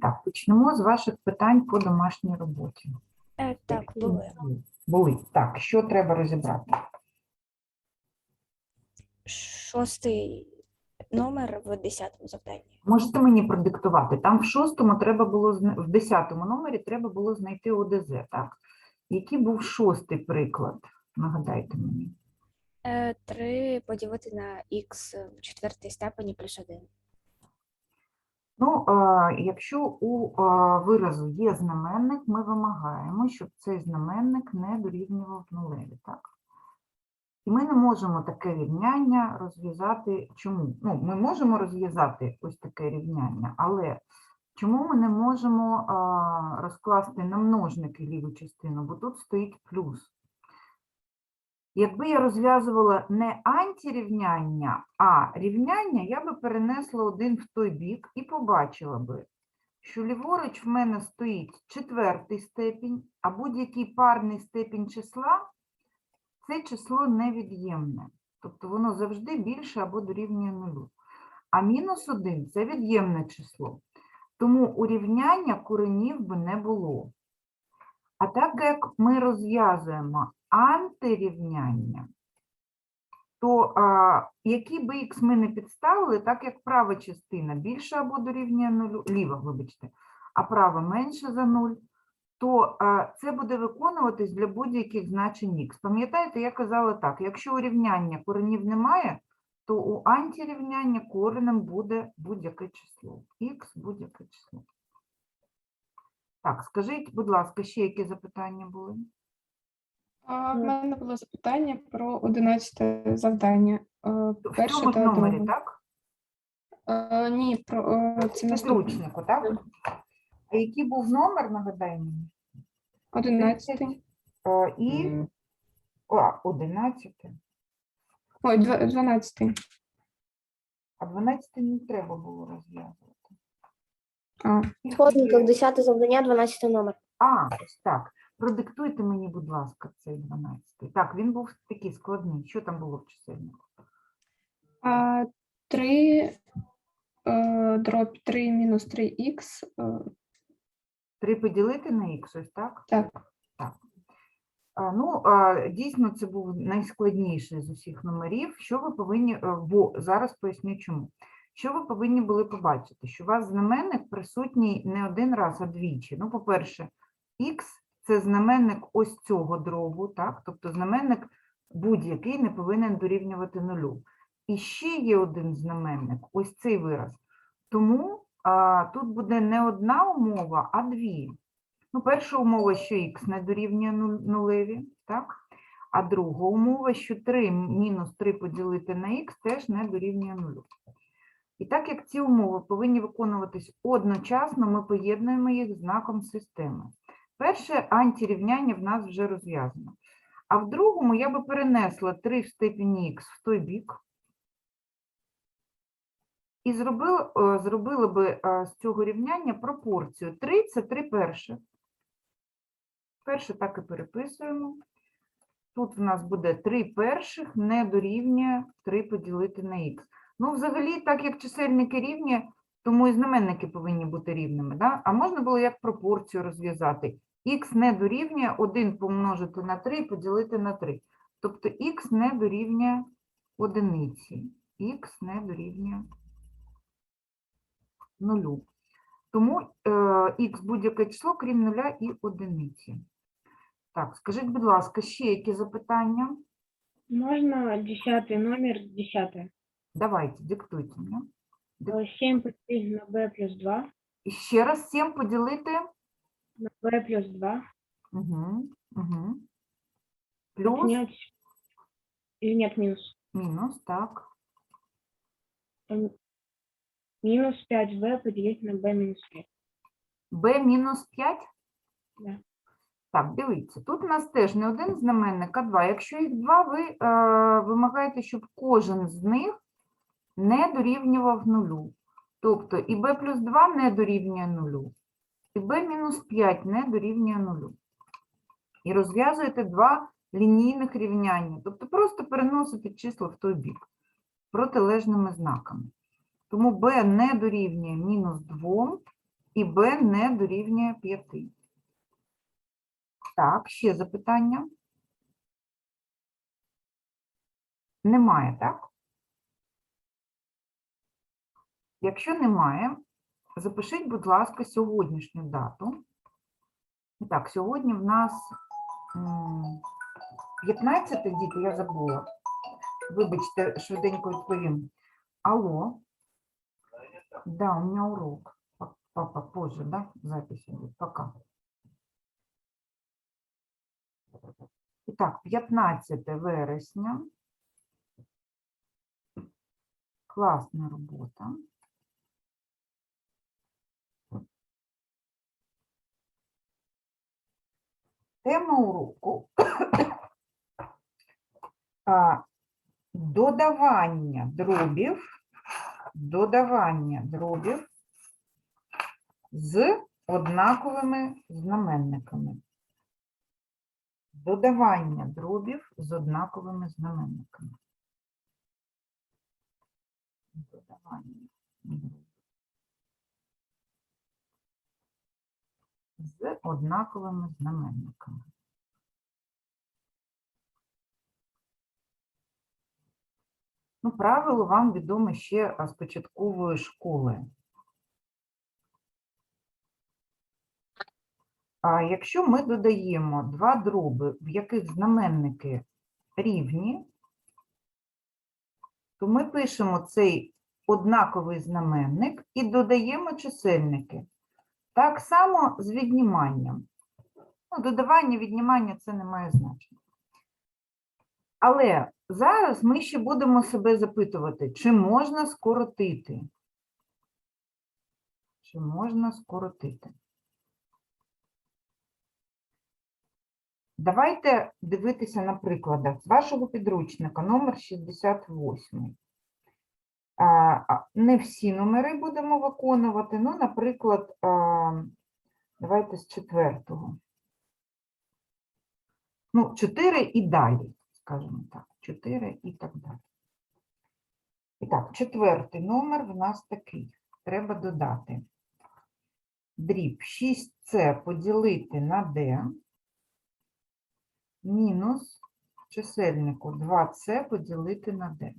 Так, почнемо з ваших питань по домашній роботі. Е, так, були. Були. Так, що треба розібрати? Шостий номер в десятому завданні. Можете мені продиктувати? Там в шостому треба було зна- в десятому номері треба було знайти ОДЗ, так? Який був шостий приклад? Нагадайте мені. Е, Три поділити на х в четвертій степені плюс один. Ну, якщо у виразу є знаменник, ми вимагаємо, щоб цей знаменник не дорівнював нулеві, так? І ми не можемо таке рівняння розв'язати. Чому? Ну, ми можемо розв'язати ось таке рівняння, але чому ми не можемо розкласти на множники ліву частину? Бо тут стоїть плюс. Якби я розв'язувала не антирівняння, а рівняння, я би перенесла один в той бік і побачила би, що ліворуч в мене стоїть четвертий степінь, а будь-який парний степінь числа це число невід'ємне. Тобто воно завжди більше або дорівнює нулю. А мінус один це від'ємне число. Тому у рівняння коренів би не було. А так як ми розв'язуємо антирівняння, то а, який би х ми не підставили, так як права частина більше або дорівнює нулю, ліва, вибачте, а права менше за 0, то а, це буде виконуватись для будь-яких значень х. Пам'ятаєте, я казала так, якщо у рівняння коренів немає, то у антирівняння коренем буде будь-яке число. х будь-яке число. Так, скажіть, будь ласка, ще які запитання були? А, В мене було запитання про 11 завдання. Е, В Перше ж та номері, друге. так? Е, Ні, про е, це наступне. Підручнику, так? А який був номер, нагадай мені? 11. Е, І а, 11. Ой, дв- 12. А 12 не треба було розв'язувати. А, Скільки 10 завдання, 12 номер. А, ось так. Продиктуйте мені, будь ласка, цей 12. Так, він був такий складний. Що там було в чисельнику? а 3 е, 3 мінус 3х. е, 3 поділити на х, ось так? Так, А, Ну, а, дійсно, це був найскладніший з усіх номерів. Що ви повинні, е, бо зараз поясню чому. Що ви повинні були побачити? Що у вас знаменник присутній не один раз, а двічі. Ну, по-перше, х це знаменник ось цього дробу, так? Тобто знаменник будь-який не повинен дорівнювати нулю. І ще є один знаменник, ось цей вираз. Тому а, тут буде не одна умова, а дві. Ну, перша умова, що х не дорівнює нулеві, так? А друга умова, що 3 мінус 3 поділити на х теж не дорівнює нулю. І так як ці умови повинні виконуватись одночасно, ми поєднуємо їх знаком системи. Перше антирівняння в нас вже розв'язано. А в другому я би перенесла 3 в степені х в той бік. І зробила, е, зробила би е, з цього рівняння пропорцію. 3 це 3 перших. Перше так і переписуємо. Тут в нас буде 3 перших не дорівнює 3 поділити на х. Ну, взагалі, так як чисельники рівні, тому і знаменники повинні бути рівними. Да? А можна було як пропорцію розв'язати. х не дорівнює 1 помножити на 3 поділити на 3. Тобто х не дорівнює одиниці. х не дорівнює нулю. Тому е, х будь-яке число, крім нуля і одиниці. Так, скажіть, будь ласка, ще які запитання? Можно десятый номер, десятый. Давайте, диктуйте мені. Э, 7 поделить на b плюс 2, І ще раз 7 поділити. на b плюс 2, Угу, угу. Плюс, отнять, или нет, минус, мінус, так. Там минус 5b поделить на b минус 5. b мінус 5? Да. Так, дивіться, тут у нас теж не один знаменник, а два. Якщо їх два, ви е, вимагаєте, щоб кожен з них не дорівнював нулю. Тобто і b плюс 2 не дорівнює нулю, і мінус 5 не дорівнює нулю. І розв'язуєте два лінійних рівняння. Тобто просто переносите числа в той бік протилежними знаками. Тому b не дорівнює мінус 2, і b не дорівнює 5. Так, ще запитання? Немає, так? Якщо немає, запишіть, будь ласка, сьогоднішню дату. Так, сьогодні в нас 15 діти, я забула. Вибачте, швиденько відповім. Алло. Да, у меня урок. Папа, позже, да, запись будет. Пока. Итак, 15 вересня. Класна робота. Тема уроку додавання дробів, додавання дробів з однаковими знаменниками. Додавання дробів з однаковими знаменниками. Додавання дробів з однаковими знаменниками. Ну, правило вам відоме ще з початкової школи. А якщо ми додаємо два дроби, в яких знаменники рівні, то ми пишемо цей однаковий знаменник і додаємо чисельники. Так само з відніманням. Ну, додавання, віднімання це не має значення. Але зараз ми ще будемо себе запитувати, чи можна скоротити? Чи можна скоротити? Давайте дивитися на прикладах з вашого підручника, номер 68. Не всі номери будемо виконувати, ну, наприклад, давайте з четвертого. Ну, 4 і далі, скажімо так, 4 і так далі. І так, четвертий номер в нас такий. Треба додати. Дріб 6c поділити на d мінус чисельнику 2c поділити на d.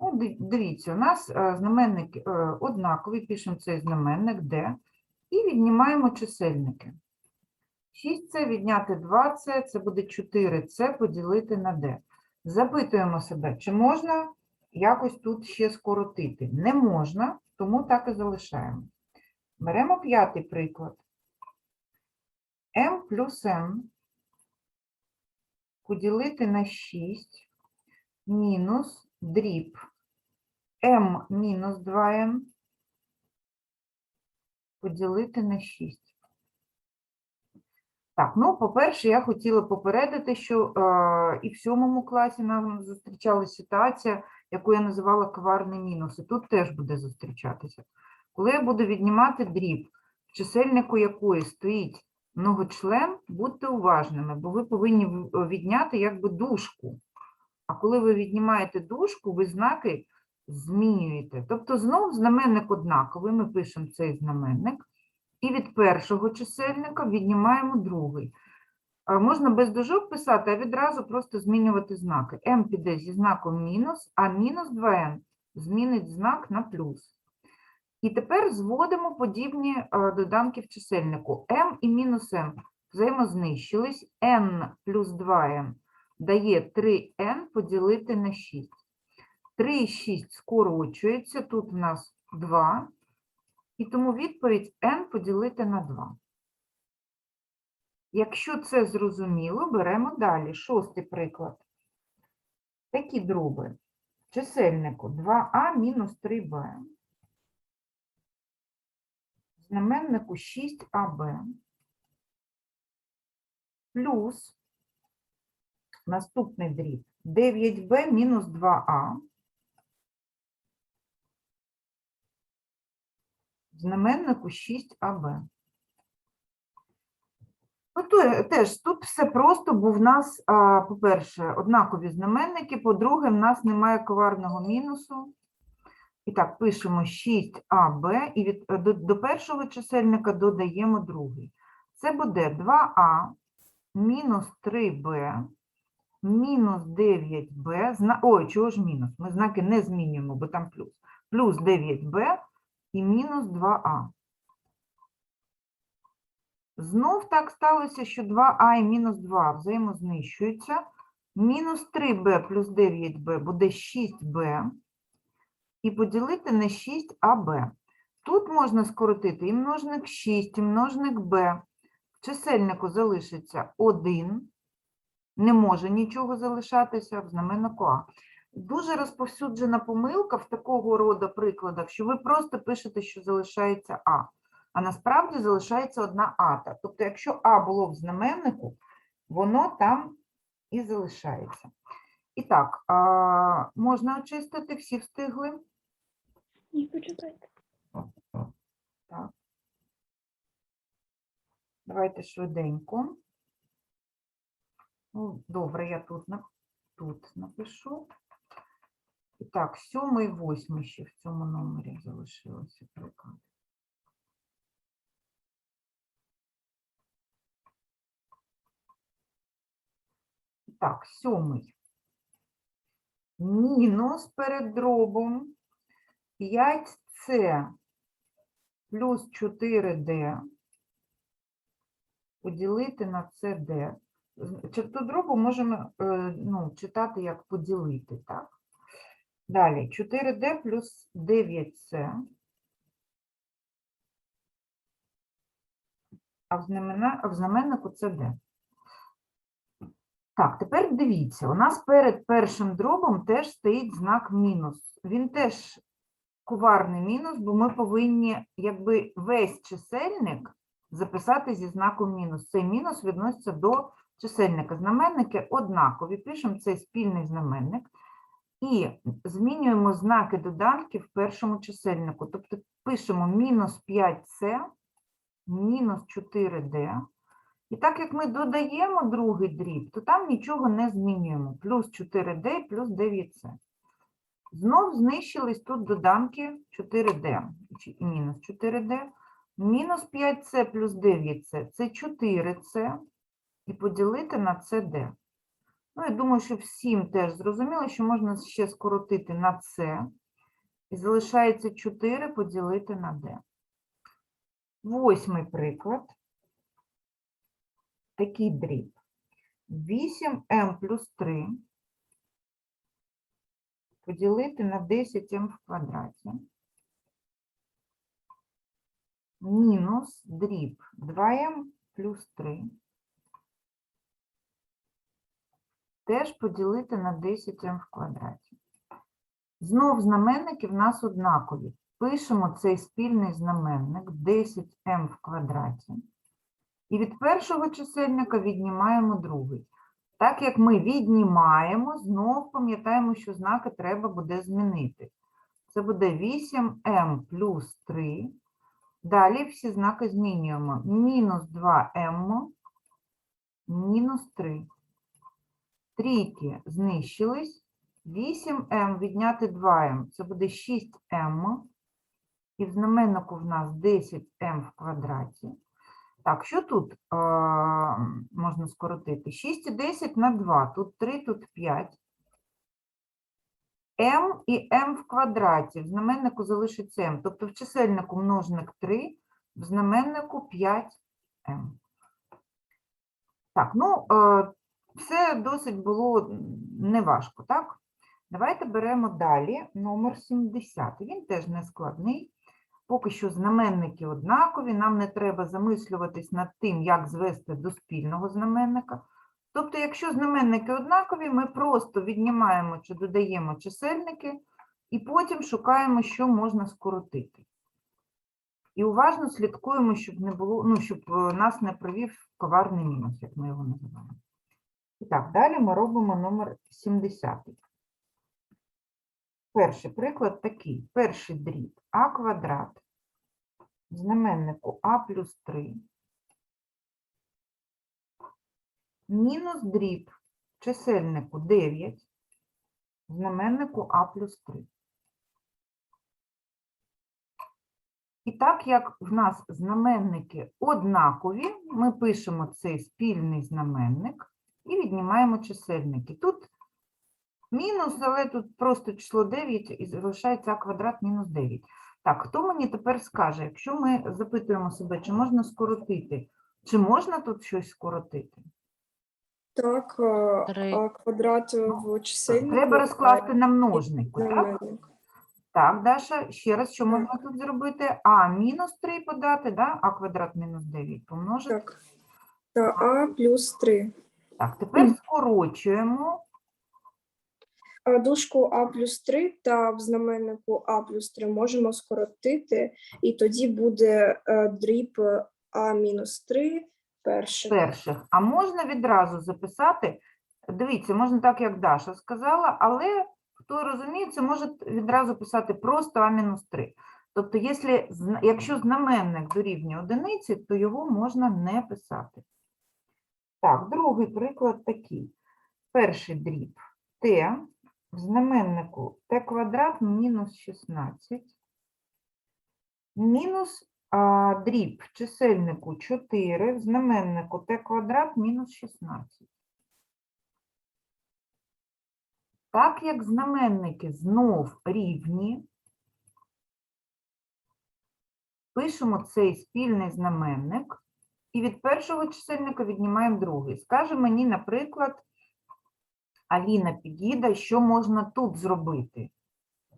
Ну, ди- дивіться, у нас е, знаменник е, однаковий, пишемо цей знаменник d і віднімаємо чисельники. 6c відняти 2c, це буде 4c поділити на d. Запитуємо себе, чи можна якось тут ще скоротити? Не можна, тому так і залишаємо. Беремо п'ятий приклад. m плюс n поділити на 6 мінус дріб m мінус 2n поділити на 6. Так, ну, по-перше, я хотіла попередити, що е, і в сьомому класі нам зустрічалася ситуація, яку я називала коварний мінус, і тут теж буде зустрічатися. Коли я буду віднімати дріб, в чисельнику якої стоїть многочлен, будьте уважними, бо ви повинні відняти якби дужку. А коли ви віднімаєте дужку, ви знаки змінюєте. Тобто знов знаменник однаковий, ми пишемо цей знаменник, і від першого чисельника віднімаємо другий. Можна без дужок писати, а відразу просто змінювати знаки. m піде зі знаком мінус, а мінус 2n змінить знак на плюс. І тепер зводимо подібні доданки в чисельнику. m і мінус m взаємознищились. n плюс 2n дає 3n поділити на 6. 3 і 6 скорочується, тут у нас 2, і тому відповідь n поділити на 2. Якщо це зрозуміло, беремо далі. Шостий приклад. Такі дроби. Чисельнику 2а мінус 3b. Знаменнику 6аб. Плюс наступний дріб 9b мінус 2а. Знаменнику 6аб. Ну, теж тут все просто, бо в нас, по-перше, однакові знаменники, по-друге, в нас немає коварного мінусу. І так, пишемо 6АБ і від, е, до, до першого чисельника додаємо другий. Це буде 2А мінус 3Б мінус 9b, зна... ой, чого ж мінус? Ми знаки не змінюємо, бо там плюс. Плюс 9b і мінус 2а. Знов так сталося, що 2а і мінус 2 взаємознищуються. Мінус 3b плюс 9b буде 6b. І поділити на 6аб. Тут можна скоротити і множник 6, і множник b. В чисельнику залишиться 1 не може нічого залишатися в знаменнику А. Дуже розповсюджена помилка в такого роду прикладах, що ви просто пишете, що залишається А, а насправді залишається одна ата. Тобто, якщо А було в знаменнику, воно там і залишається. І так, а, можна очистити, всі встигли? Ні, почекайте. Так. Давайте швиденько. Ну, добре, я тут, тут напишу. І так, сьомий, восьмий ще в цьому номері залишилося приклад. Так, сьомий. Мінус перед дробом 5С плюс 4D поділити на CD. Черту дробу можемо е, ну, читати як поділити, так? Далі 4D плюс 9C. А в, знамена, а в знаменнику це D. Так, тепер дивіться, у нас перед першим дробом теж стоїть знак мінус. Він теж коварний мінус, бо ми повинні якби весь чисельник записати зі знаком мінус. Цей мінус відноситься до чисельника. Знаменники однакові. Пишемо цей спільний знаменник і змінюємо знаки доданків в першому чисельнику. Тобто пишемо мінус 5С, мінус 4D. І так як ми додаємо другий дріб, то там нічого не змінюємо. Плюс 4D, плюс 9С. Знов знищились тут доданки 4D, чи- мінус 4D. Мінус 5С плюс 9С – це 4С. І поділити на CD. Ну, я думаю, що всім теж зрозуміло, що можна ще скоротити на С. І залишається 4 поділити на D. Восьмий приклад. Такий дріб. 8m плюс 3 поділити на 10m в квадраті. Мінус дріб 2m плюс 3. Теж поділити на 10m в квадраті. Знов знаменники в нас однакові. Пишемо цей спільний знаменник 10m в квадраті. І від першого чисельника віднімаємо другий. Так як ми віднімаємо, знов пам'ятаємо, що знаки треба буде змінити. Це буде 8m плюс 3. Далі всі знаки змінюємо. Мінус 2m, мінус 3. Трійки знищились. 8m відняти 2m, це буде 6m. І в знаменнику в нас 10m в квадраті. Так, що тут е, можна скоротити? 6 і 10 на 2, тут 3, тут 5. m і m в квадраті. В знаменнику залишиться m. Тобто в чисельнику множник 3, в знаменнику 5m. Так, ну, е, все досить було неважко, так? Давайте беремо далі номер 70. Він теж не складний. Поки що знаменники однакові, нам не треба замислюватись над тим, як звести до спільного знаменника. Тобто, якщо знаменники однакові, ми просто віднімаємо чи додаємо чисельники і потім шукаємо, що можна скоротити. І уважно слідкуємо, щоб не було, ну, щоб е, нас не привів коварний мінус, як ми його називаємо. І так, далі ми робимо номер 70. Перший приклад такий. Перший дріб а квадрат в знаменнику а плюс 3 мінус дріб чисельнику 9 в знаменнику а плюс 3. І так як в нас знаменники однакові, ми пишемо цей спільний знаменник і віднімаємо чисельники. Тут мінус, але тут просто число 9 і залишається а квадрат мінус 9. Так, хто мені тепер скаже, якщо ми запитуємо себе, чи можна скоротити, чи можна тут щось скоротити? Так, а, Три. а квадрат в чисельнику. Треба розкласти на множнику, так? Так, Даша, ще раз, що можна тут зробити? А мінус 3 подати, да? а квадрат мінус 9 помножити. Так. Та а плюс 3. Так, тепер скорочуємо. А дужку а плюс 3 та в знаменнику а плюс 3 можемо скоротити, і тоді буде е, дріб а мінус 3 перших. перших. А можна відразу записати, дивіться, можна так, як Даша сказала, але хто розуміє, це може відразу писати просто А-3. Тобто, якщо, якщо знаменник дорівнює одиниці, то його можна не писати. Так, другий приклад такий. Перший дріб t в знаменнику t квадрат мінус 16 мінус а, дріб чисельнику 4, в знаменнику t квадрат мінус 16. Так як знаменники знов рівні, пишемо цей спільний знаменник і від першого чисельника віднімаємо другий. Скаже мені, наприклад, Аліна підійде, що можна тут зробити,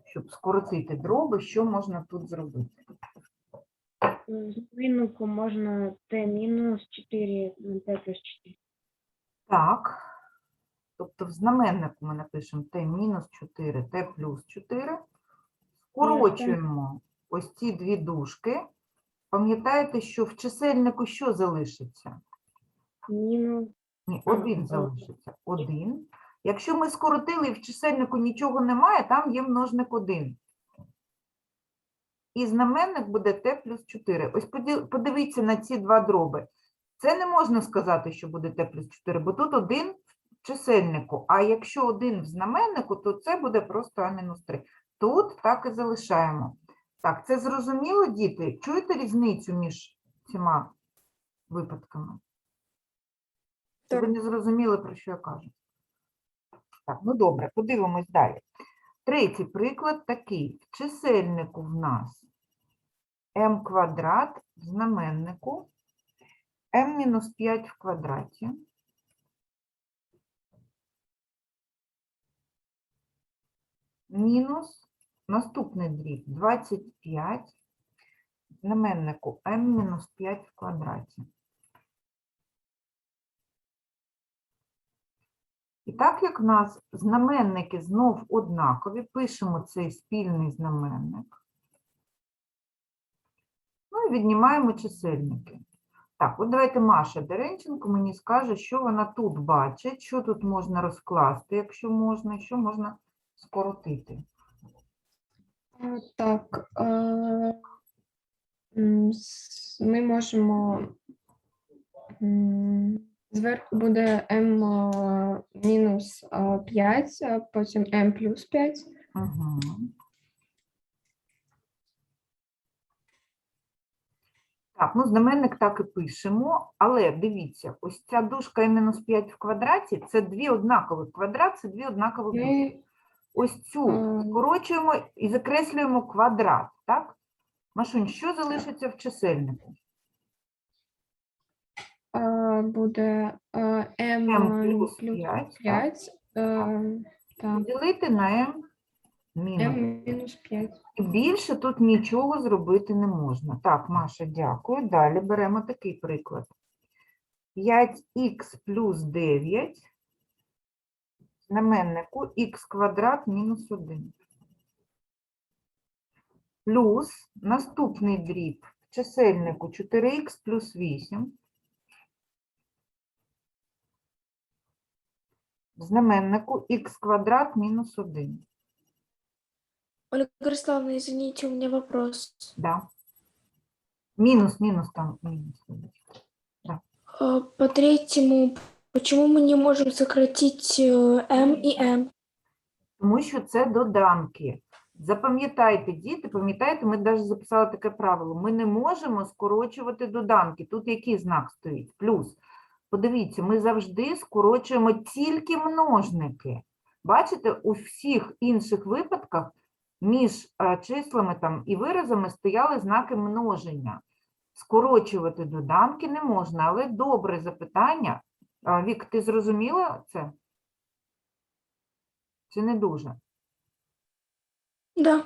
щоб скоротити дроби, що можна тут зробити. З знаменнику можна t мінус 4 на t плюс 4. Так. Тобто в знаменнику ми напишемо t мінус 4, t плюс 4. Скорочуємо ось ці дві дужки. Пам'ятаєте, що в чисельнику що залишиться? Мінус Ні, один залишиться. Один. Якщо ми скоротили і в чисельнику нічого немає, там є множник 1. І знаменник буде t плюс 4. Ось подивіться на ці два дроби. Це не можна сказати, що буде t плюс 4, бо тут один в чисельнику. А якщо один в знаменнику, то це буде просто А-3. Тут так і залишаємо. Так, це зрозуміло, діти? Чуєте різницю між цими випадками? Чи Ви не зрозуміли, про що я кажу? Так, ну добре, подивимось далі. Третій приклад такий. В чисельнику в нас m квадрат, в знаменнику m мінус 5 в квадраті. Мінус наступний дріб 25 в знаменнику m мінус 5 в квадраті. І так як в нас знаменники знов однакові, пишемо цей спільний знаменник. Ну і віднімаємо чисельники. Так, от давайте Маша Деренченко мені скаже, що вона тут бачить, що тут можна розкласти, якщо можна, що можна скоротити. Так, е, м, ми можемо зверху буде m е, мінус 5, потім m плюс 5. Угу. Так, ну знаменник так і пишемо, але дивіться, ось ця дужка і мінус 5 в квадраті це дві однакові. Квадрат це дві однакові дужки. Ось цю скорочуємо і закреслюємо квадрат, так? Машунь, що залишиться в чисельнику? е, буде е, m m плюс плюс 5, 5, так, поділити на m мінус. мінус 5. І більше тут нічого зробити не можна. Так, Маша, дякую. Далі беремо такий приклад. 5х плюс 9 в знаменнику х квадрат мінус 1. Плюс наступний дріб в чисельнику 4х плюс 8. В знаменнику х квадрат мінус 1. Ольга Ярославовна, извините, у меня вопрос. Да. Мінус, мінус там мінус. вибачте. А, По третьему, почему мы не можем сократить э, m и m? Тому що це доданки. Запам'ятайте, діти, пам'ятаєте, ми навіть записали таке правило. Ми не можемо скорочувати доданки. Тут який знак стоїть? Плюс. Подивіться, ми завжди скорочуємо тільки множники. Бачите, у всіх інших випадках між е, числами там і виразами стояли знаки множення. Скорочувати доданки не можна, але добре запитання. Вік, ти зрозуміла це? Чи не дуже? Да.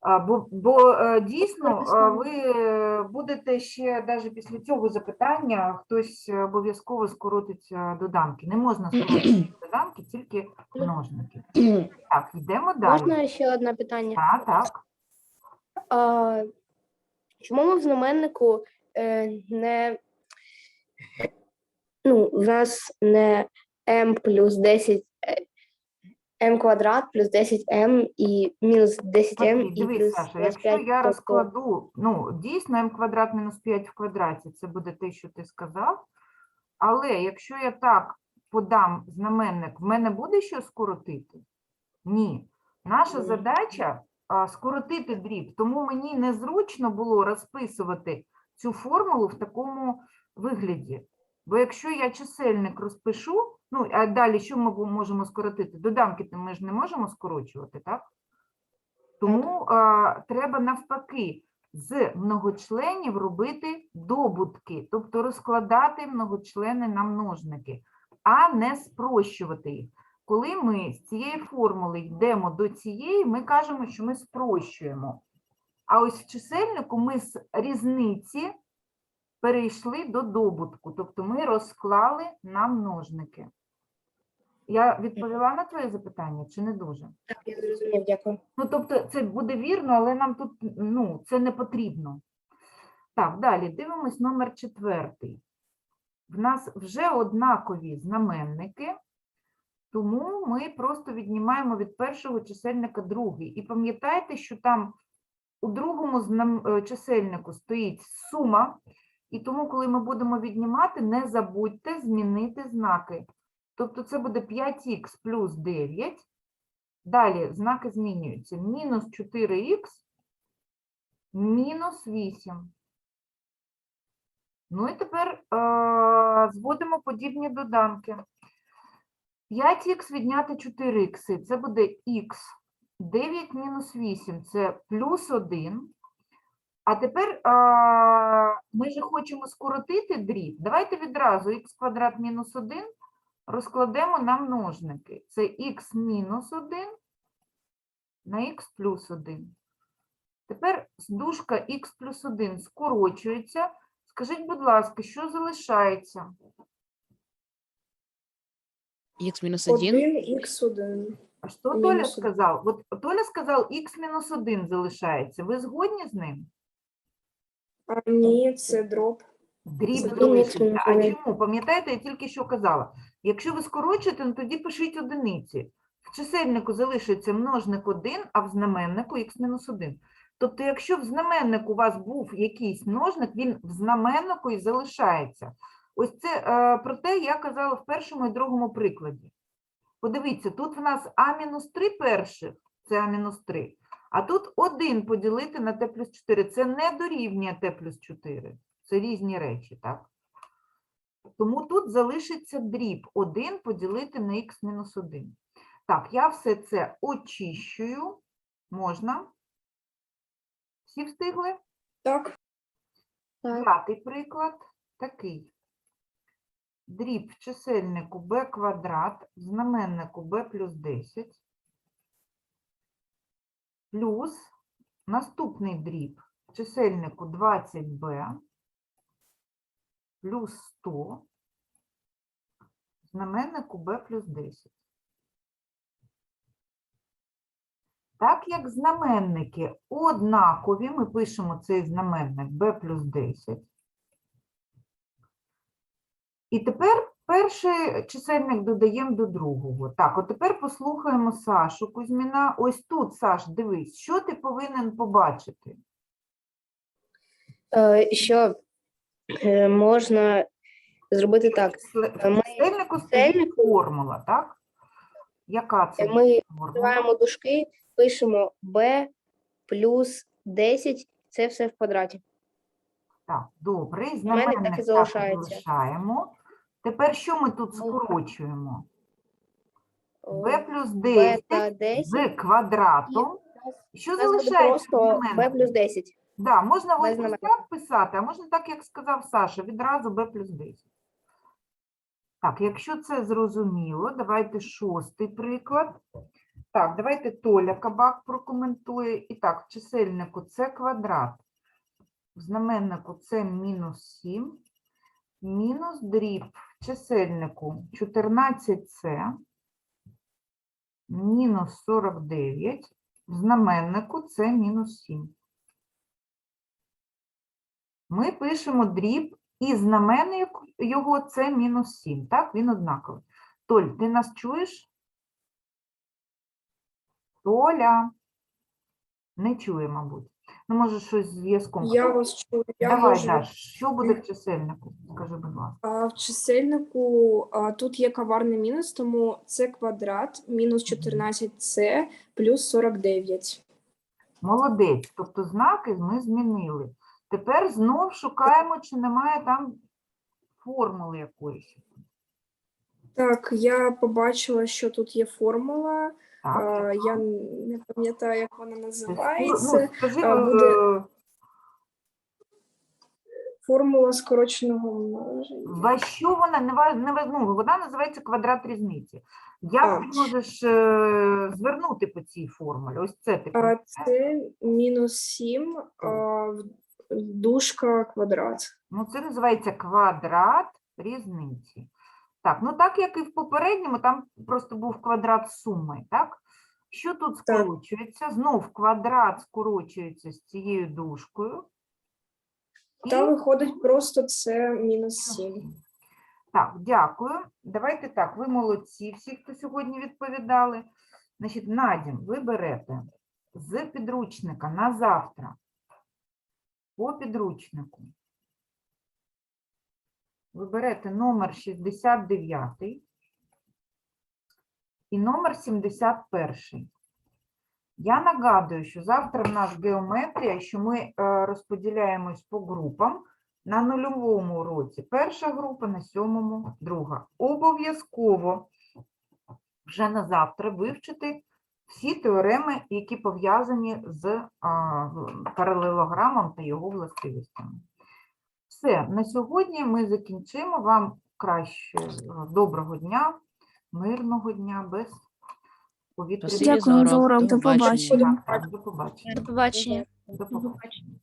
А, Бо, бо е, дійсно е, ви е, будете ще навіть після цього запитання, хтось е, обов'язково скоротить е, доданки. Не можна скоротити доданки, тільки множники. Так, йдемо далі. Можна ще одне питання? Так, так. А, чому ми в знаменнику е, не ну, в нас не m плюс 10 е, m квадрат плюс 10m і мінус 10m Смотри, і дивись, плюс Саша, 25, якщо я тобто розкладу, ну, дійсно, m квадрат мінус 5 в квадраті, це буде те, що ти сказав. Але якщо я так подам знаменник, в мене буде що скоротити? Ні. Наша Ні. задача а, скоротити дріб, тому мені незручно було розписувати цю формулу в такому вигляді. Бо якщо я чисельник розпишу, ну, а далі що ми можемо скоротити? Доданки то ми ж не можемо скорочувати, так? Тому а, треба навпаки з многочленів робити добутки, тобто розкладати многочлени на множники, а не спрощувати їх. Коли ми з цієї формули йдемо до цієї, ми кажемо, що ми спрощуємо. А ось в чисельнику ми з різниці перейшли до добутку, тобто ми розклали на множники. Я відповіла на твоє запитання чи не дуже? так, я зрозумів, дякую. Ну, тобто, це буде вірно, але нам тут ну, це не потрібно. Так, далі дивимось номер четвертий. В нас вже однакові знаменники, тому ми просто віднімаємо від першого чисельника другий. І пам'ятайте, що там у другому е, чисельнику стоїть сума, і тому, коли ми будемо віднімати, не забудьте змінити знаки. Тобто це буде 5х плюс 9. Далі знаки змінюються. Мінус 4х, мінус 8. Ну і тепер е, зводимо подібні доданки. 5х відняти 4х, це буде х. 9 мінус 8 це плюс 1. А тепер е, ми же хочемо скоротити дріб. Давайте відразу х квадрат мінус 1 розкладемо на множники. Це х мінус 1 на х плюс 1. Тепер дужка х плюс 1 скорочується. Скажіть, будь ласка, що залишається? Х минус 1. 1х1. А що Толя Мінус сказав? От Толя сказав, х мінус 1 залишається. Ви згодні з ним? А ні, це дроп. Дріб Один мінус А чому? Пам'ятаєте, я тільки що казала. Якщо ви скорочуєте, ну, тоді пишіть одиниці. В чисельнику залишиться множник 1, а в знаменнику х-1. Тобто, якщо в знаменнику у вас був якийсь множник, він в знаменнику і залишається. Ось це е, про те, я казала в першому і другому прикладі. Подивіться, тут в нас а-3 перших, це а-3, а тут 1 поділити на t плюс 4. Це не дорівнює t плюс 4. Це різні речі, так? Тому тут залишиться дріб 1 поділити на х-1. Так, я все це очищую. Можна? Всі встигли? Так, Так. П'ятий приклад такий. Дріб в чисельнику b квадрат, в знаменнику b плюс 10, плюс наступний дріб в чисельнику 20b плюс 100, знаменнику b плюс 10. Так як знаменники однакові, ми пишемо цей знаменник b плюс 10. І тепер перший чисельник додаємо до другого. Так, от тепер послухаємо Сашу Кузьміна. Ось тут, Саш, дивись, що ти повинен побачити? Е, що е, можна зробити так. Е, ми чисельнику стоїть чисельнику- формула, так? Яка це Ми формула? відкриваємо дужки пишемо b плюс 10, це все в квадраті. Так, добре, і знаменник так і так залишається. залишаємо. Тепер що ми тут Ну, скорочуємо? B плюс 10 та 10. з квадратом. Що залишається? просто b плюс 10. Да, можна ось знаменника. так писати, а можна так, як сказав Саша, відразу b плюс 10. Так, якщо це зрозуміло, давайте шостий приклад. Так, давайте Толя Кабак прокоментує. І так, в чисельнику це квадрат, в знаменнику це мінус 7, мінус дріб в чисельнику 14c, мінус 49, в знаменнику це мінус 7. Ми пишемо дріб і знаменник його це мінус 7, так? Він однаковий. Толь, ти нас чуєш? Толя. Не чує, мабуть. Ну, може, щось з зв'язком. Я вас чую. Я Давай, можу. Даш, що буде в чисельнику? Скажи, будь ласка. А в чисельнику а, тут є коварний мінус, тому це квадрат мінус 14c плюс 49. Молодець. Тобто знаки ми змінили. Тепер знов шукаємо, чи немає там формули якоїсь. Так, я побачила, що тут є формула. Так. Я не пам'ятаю, як вона називається. Ну, скажи, буде- е, Формула скороченого множення. Ва що вона не ва- ну, вона називається квадрат різниці. Як ти можеш е, звернути по цій формулі? Ось це ти А, це мінус 7 а, дужка квадрат. Ну, це називається квадрат різниці. Так, ну так як і в попередньому, там просто був квадрат суми, так? Що тут скорочується? Знов квадрат скорочується з цією дужкою. І виходить просто це мінус 7. Так, дякую. Давайте так, ви молодці, всі, хто сьогодні відповідали. Значить, Надім, ви берете з підручника на завтра по підручнику. Ви берете номер 69 і номер 71. Я нагадую, що завтра в нас геометрія, що ми е, розподіляємось по групам. На нульовому уроці перша група, на сьомому друга. Обов'язково вже на завтра вивчити всі теореми, які пов'язані з паралелограмом та його властивостями. Все, на сьогодні ми закінчимо. Вам краще е, доброго дня, мирного дня, без повітря. Дякую за урок. До побачення. До побачення. До побачення.